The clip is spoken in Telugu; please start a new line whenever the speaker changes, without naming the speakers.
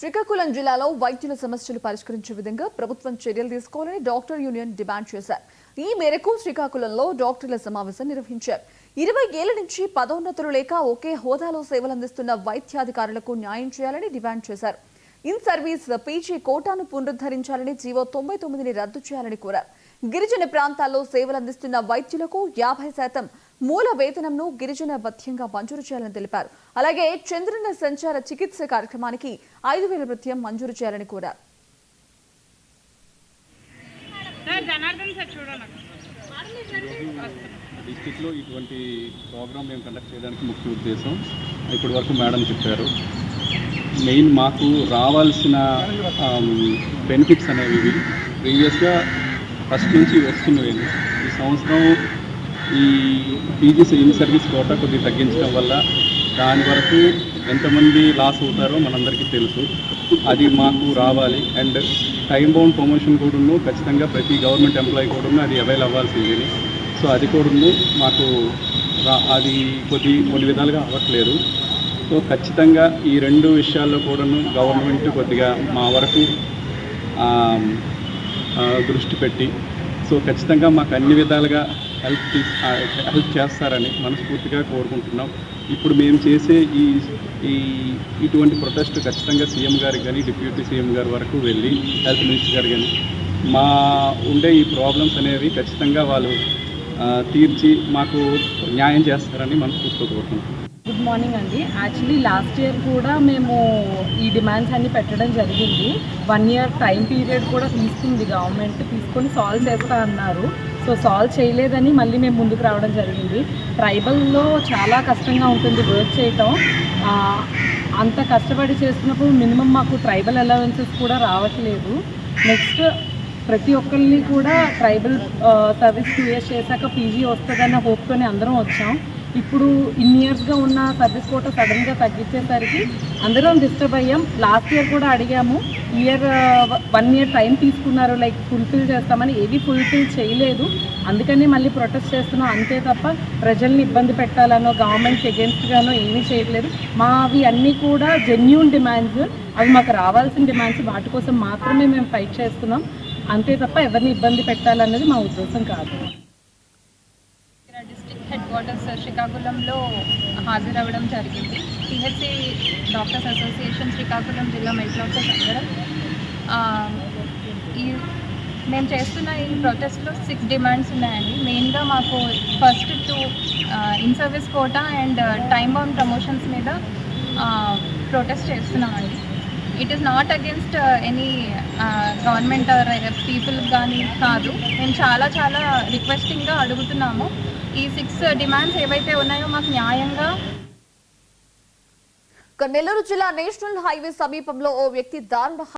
శ్రీకాకుళం జిల్లాలో వైద్యుల సమస్యలు పరిష్కరించే విధంగా ప్రభుత్వం చర్యలు తీసుకోవాలని డాక్టర్ యూనియన్ డిమాండ్ చేశారు. ఈ మేరకు శ్రీకాకుళంలో డాక్టర్ల సమావేశం నిర్వహించారు. ఇరవై ఏళ్ళ నుంచి పదోన్నతులు లేక ఒకే హోదాలో సేవలందిస్తున్న వైద్యాధికారులకు న్యాయం చేయాలని డిమాండ్ చేశారు. ఇన్ సర్వీస్ పీజీ కోటాను పునరుద్ధరించాలని జీవో తొంభై తొమ్మిదిని రద్దు చేయాలని కోరారు. గిరిజన ప్రాంతాల్లో సేవలందిస్తున్న వైద్యులకు యాభై శాతం మూల వేతనంను గిరిజన భత్యంగా మంజూరు చేయాలని తెలిపారు. అలాగే చంద్రన సంచార చికిత్స కార్యక్రమానికి ఐదు వేల భృత్యం మంజూరు చేయాలని కోరారు.
సార్ జనార్దన్ సార్ చూడండి
డిస్టిక్లో ఇటువంటి ప్రోగ్రామ్ మేము కండక్ట్ చేయడానికి ముఖ్య ఉద్దేశం ఇప్పటి వరకు మేడం చెప్పారు. మెయిన్ మాకు రావాల్సిన బెనిఫిట్స్ అనేవి ఇవి. ప్రీవియస్గా ఫస్ట్ నుంచి వస్తున్నవి ఈ సంవత్సరం ఈ పీజీ ఇన్ సర్వీస్ కోట కొద్దిగా తగ్గించడం వల్ల దాని వరకు ఎంతమంది లాస్ అవుతారో మనందరికీ తెలుసు. అది మాకు రావాలి. అండ్ టైం బౌండ్ ప్రమోషన్ కూడాను ఖచ్చితంగా ప్రతి గవర్నమెంట్ ఎంప్లాయీ కూడాను అది అవైల్ అవ్వాల్సింది. సో అది కూడాను మాకు రా- అది కొద్ది కొన్ని విధాలుగా అవ్వట్లేదు. సో ఖచ్చితంగా ఈ రెండు విషయాల్లో కూడాను గవర్నమెంట్ కొద్దిగా మా వరకు దృష్టి పెట్టి. సో ఖచ్చితంగా మాకు అన్ని విధాలుగా హెల్ప్ తీ- హెల్ప్ చేస్తారని మనస్ఫూర్తిగా కోరుకుంటున్నాం. ఇప్పుడు మేము చేసే ఈ ఈ ఇటువంటి ప్రొటెస్ట్ ఖచ్చితంగా సీఎం గారికి కానీ డిప్యూటీ సీఎం గారి వరకు వెళ్ళి హెల్త్ మినిస్టర్ గారు కానీ మా ఉండే ఈ ప్రాబ్లమ్స్ అనేవి ఖచ్చితంగా వాళ్ళు తీర్చి మాకు న్యాయం చేస్తారని మనస్ఫూర్తిగా కోరుకుంటున్నాం.
గుడ్ మార్నింగ్ అండి. యాక్చువల్లీ లాస్ట్ ఇయర్ కూడా మేము ఈ డిమాండ్స్ అన్ని పెట్టడం జరిగింది. వన్ ఇయర్ టైం పీరియడ్ కూడా తీసుకుంది గవర్నమెంట్ తీసుకొని సాల్వ్ చేస్తా అన్నారు. సో సాల్వ్ చేయలేదని మళ్ళీ మేము ముందుకు రావడం జరిగింది. ట్రైబల్లో చాలా కష్టంగా ఉంటుంది వర్క్ చేయటం. అంత కష్టపడి చేస్తున్నప్పుడు మినిమం మాకు ట్రైబల్ అలవెన్సెస్ కూడా రావట్లేదు. నెక్స్ట్ ప్రతి ఒక్కరిని కూడా ట్రైబల్ సర్వీస్ టూ ఇయర్స్ చేశాక పీజీ వస్తుందన్న హోప్తోనే అందరం వచ్చాం. ఇప్పుడు ఇన్ని ఇయర్స్గా ఉన్న సర్వీస్ కోట సడన్గా తగ్గించేసరికి అందరం డిస్టర్బ్ అయ్యాం. లాస్ట్ ఇయర్ కూడా అడిగాము. ఇయర్ వన్ ఇయర్ టైం తీసుకున్నారు లైక్ ఫుల్ఫిల్ చేస్తామని ఏవి ఫుల్ఫిల్ చేయలేదు. అందుకని మళ్ళీ ప్రొటెస్ట్ చేస్తున్నాం. అంతే తప్ప ప్రజల్ని ఇబ్బంది పెట్టాలనో గవర్నమెంట్కి అగేన్స్ట్గానో ఏమీ చేయట్లేదు. మావి అన్నీ కూడా జెన్యున్ డిమాండ్స్ అవి మాకు రావాల్సిన డిమాండ్స్ వాటి కోసం మాత్రమే మేము ఫైట్ చేస్తున్నాం. అంతే తప్ప ఎవరిని ఇబ్బంది పెట్టాలన్నది మా ఉద్దేశం కాదు.
క్వార్టర్స్ శ్రీకాకుళంలో హాజరవ్వడం జరిగింది. టిహెచ్సి డాక్టర్స్ అసోసియేషన్ శ్రీకాకుళం జిల్లా మెడికల్ ఆఫీసర్స్ అందరం ఈ మేము చేస్తున్న ఈ ప్రొటెస్ట్లో సిక్స్ డిమాండ్స్ ఉన్నాయండి. మెయిన్గా మాకు first two in service quota and time bound promotions మీద ప్రొటెస్ట్ చేస్తున్నామండి. It is not against any government people కానీ కాదు. మేము చాలా చాలా రిక్వెస్టింగ్గా అడుగుతున్నాము. ఈ సిక్స్ డిమాండ్స్ ఏవైతే ఉన్నాయో మాకు న్యాయంగా
ఇక నెల్లూరు జిల్లా నేషనల్ హైవే సమీపంలో ఓ వ్యక్తి దారుణ